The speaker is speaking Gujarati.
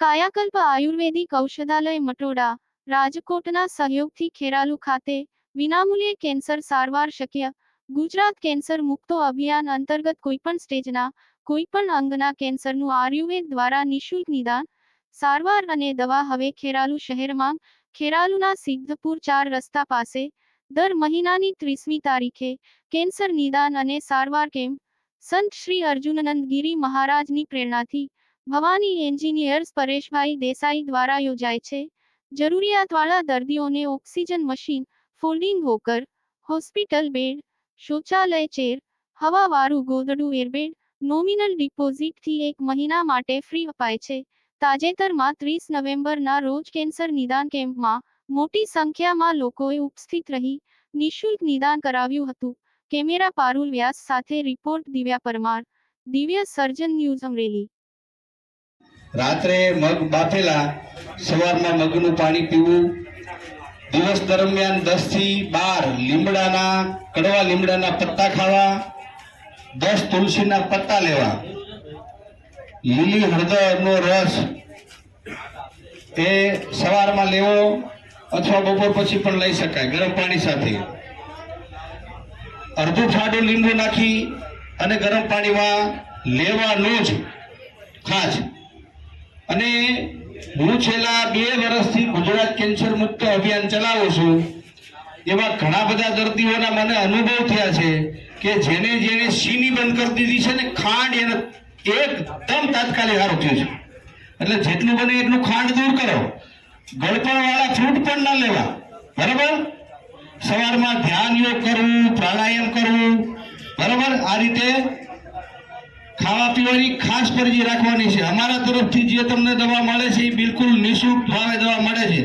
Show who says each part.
Speaker 1: કાયાકલ્પ આયુર્વેદિક ઔષધાલય મટોડા, રાજકોટના સહયોગથી ખેરાલુ ખાતે વિનામૂલ્યે કેન્સર સારવાર શક્ય, ગુજરાત કેન્સર મુક્તો અભિયાન અંતર્ગત કોઈપણ સ્ટેજના, કોઈપણ અંગના કેન્સરનું આયુર્વેદ દ્વારા નિઃશુલ્ક નિદાન, સારવાર અને દવા હવે ખેરાલુ શહેરમાં, ખેરાલુના સિદ્ધપુર ચાર રસ્તા પાસે, દર મહિનાની ત્રીસમી તારીખે કેન્સર નિદાન અને સારવાર કેમ્પ, સંત શ્રી અર્જુનનંદ ગિરી મહારાજની પ્રેરણાથી ભવાની એન્જિનિયર્સ પરેશભાઈ દેસાઈ દ્વારા યોજાય છે. જરૂરિયાતવાળા દર્દીઓને oxygen machine, folding walker, hospital bed, શૌચાલય ચેર, હવાવાળું ગોદડું એરબેડ, નોમિનલ ડિપોઝિટથી એક મહિના માટે ફ્રી અપાય છે. તાજેતરમાં ત્રીસ નવેમ્બરના રોજ કેન્સર નિદાન કેમ્પમાં મોટી સંખ્યામાં લોકોએ ઉપસ્થિત રહી, નિઃશુલ્ક નિદાન કરાવ્યું હતું. કેમેરા પારુલ વ્યાસ સાથે રિપોર્ટ દિવ્યા પરમાર, દિવ્ય સર્જન ન્યૂઝ અમરેલી.
Speaker 2: રાત્રે મગ બાફેલા, સવારમાં મગનું પાણી પીવું. દિવસ દરમિયાન દસથી બાર લીમડાના, કડવા લીમડાના પત્તા ખાવા. દસ તુલસીના પત્તા લેવા. લીલી હળદરનો રસ એ સવારમાં લેવો અથવા બપોર પછી પણ લઈ શકાય, ગરમ પાણી સાથે. અડધું ફાડું લીંબુ નાખી અને ગરમ પાણીમાં લેવાનું જ ખાસ. અને હું છેલ્લા બે વર્ષથી ગુજરાત કેન્સર મુક્ત અભિયાન ચલાવું છું. એવા ઘણા બધા દર્દીઓના મને અનુભવ થયા છે કે જેને જેને સીની બંધ કરી દીધી છે ને ખાંડ એને એકદમ તાત્કાલિક સારું થયું છે. એટલે જેટલું બને એટલું ખાંડ દૂર કરો. ગળપણ વાળા ફ્રૂટ પણ ના લેવા. બરાબર? સવારમાં ધ્યાન યોગ કરવું, પ્રાણાયામ કરવું. બરાબર? આ રીતે ખાવા પીવાની ખાસ પરજી રાખવાની છે. અમારા તરફથી જે તમને દવા મળે છે, એ બિલકુલ નિઃશુલ્ક ભાવે દવા મળે છે.